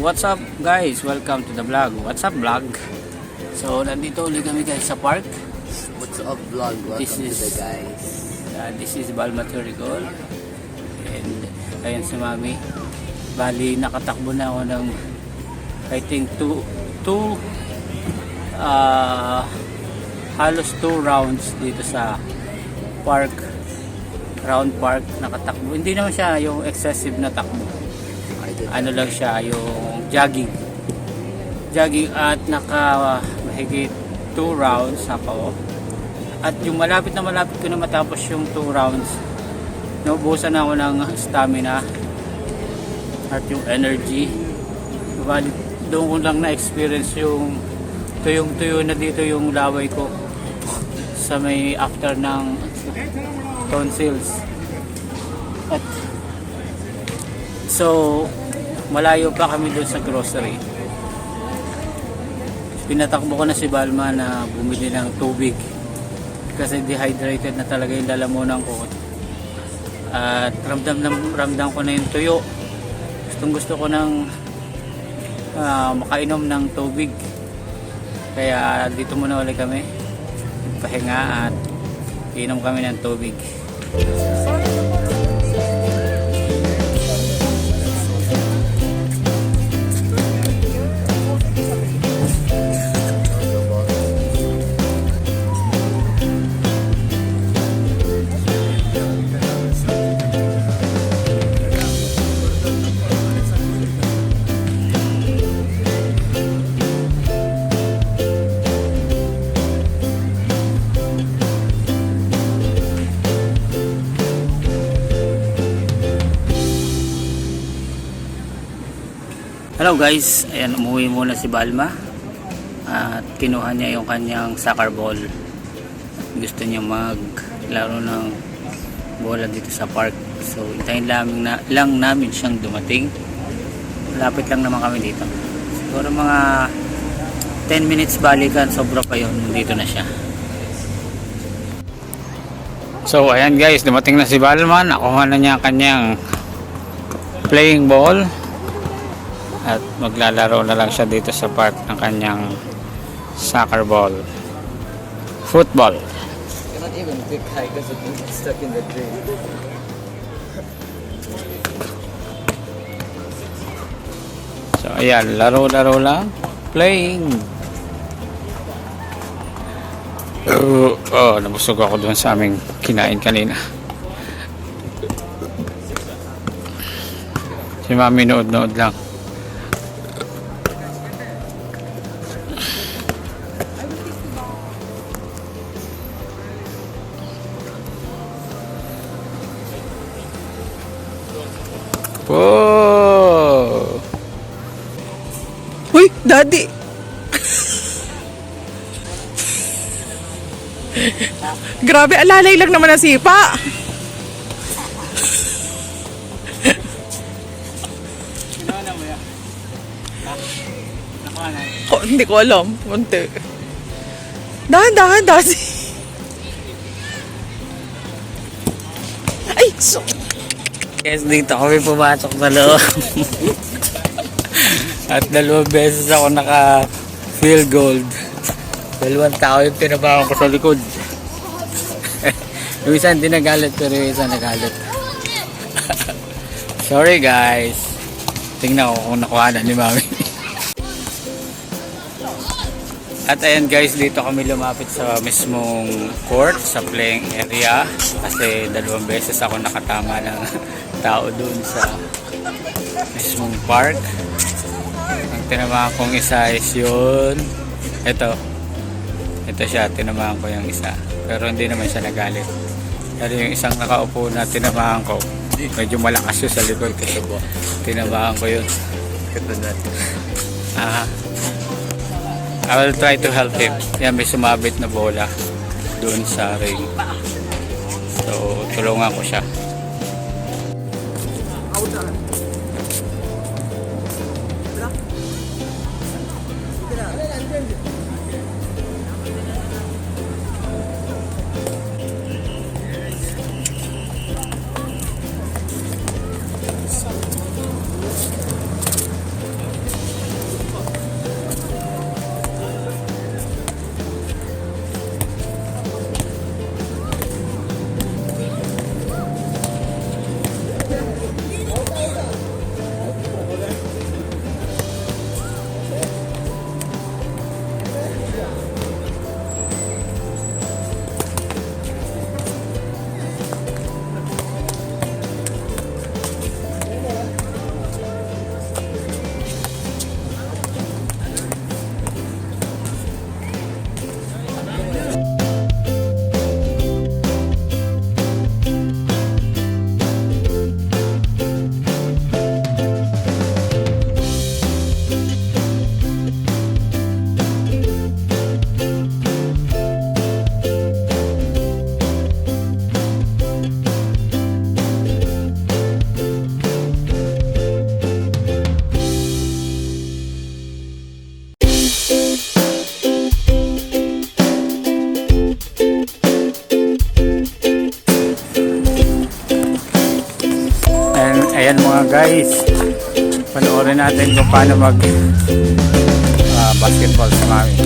what's up guys? Welcome to the vlog. What's up vlog? So, nandito ulit kami guys sa park. What's up vlog? Welcome This to is- the guys. Uh, this is Balma Turicol. And ayan si Mami. Bali, nakatakbo na ako ng I think two, two uh, halos two rounds dito sa park round park nakatakbo hindi naman siya yung excessive na takbo ano lang siya yung jogging. Jogging at naka mahigit 2 rounds ako at yung malapit na malapit ko na matapos yung 2 rounds naubusan ako ng stamina at yung energy. Bali, doon ko lang na-experience yung tuyong tuyo na dito yung laway ko sa may after ng tonsils at So, malayo pa kami doon sa grocery. Pinatakbo ko na si Balma na bumili ng tubig. Kasi dehydrated na talaga yung lalamunan ko. At ramdam, na, ramdam ko na yung tuyo. Gustong gusto ko ng ah, makainom ng tubig. Kaya dito muna ulit kami. Pahinga at inom kami ng tubig. Hello guys, ayan umuwi muna si Balma at kinuha niya yung kanyang soccer ball. Gusto niya maglaro ng bola dito sa park. So hintayin lang, na, lang namin siyang dumating. Lapit lang naman kami dito. Siguro mga 10 minutes balikan, sobra pa yun. Dito na siya. So ayan guys, dumating na si Balma. Nakuha na niya ang kanyang playing ball at maglalaro na lang siya dito sa park ng kanyang soccer ball. Football. Cannot even pick high because of being stuck in the drain. so ayan laro laro lang. Playing. Oh, oh nabusog ako dun sa aming kinain kanina. Si mami nood nood lang Whoa! Uy, daddy! Grabe, alalay lang naman ang sipa. Oh, hindi ko alam. Munti. Dahan, dahan, daddy. Ay, so... Guys, dito kami pumasok sa loob. At dalawang beses ako naka field gold. Dalawang tao yung tinabahan ko sa likod. yung isa hindi nagalit pero yung isa nagalit. Sorry guys. Tingnan ko kung nakuha na ni mami. At ayan guys, dito kami lumapit sa mismong court, sa playing area. Kasi dalawang beses ako nakatama ng tao dun sa mismong park. Ang tinamaan kong isa is yun. Ito. Ito siya, tinamaan ko yung isa. Pero hindi naman siya nagalit. Pero yung isang nakaupo na tinamaan ko, medyo malakas yun sa likod. Eh. Tinamaan ko yun. Ito na. Ah. I will try to help him. Yan, may sumabit na bola doon sa ring. So, tulungan ko siya. Natin kung paano mag ah, basketball sa mami.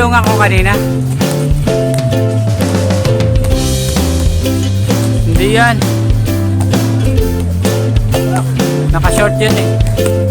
Ba yung tinulungan ko kanina? Hindi yan. Naka-short yun eh.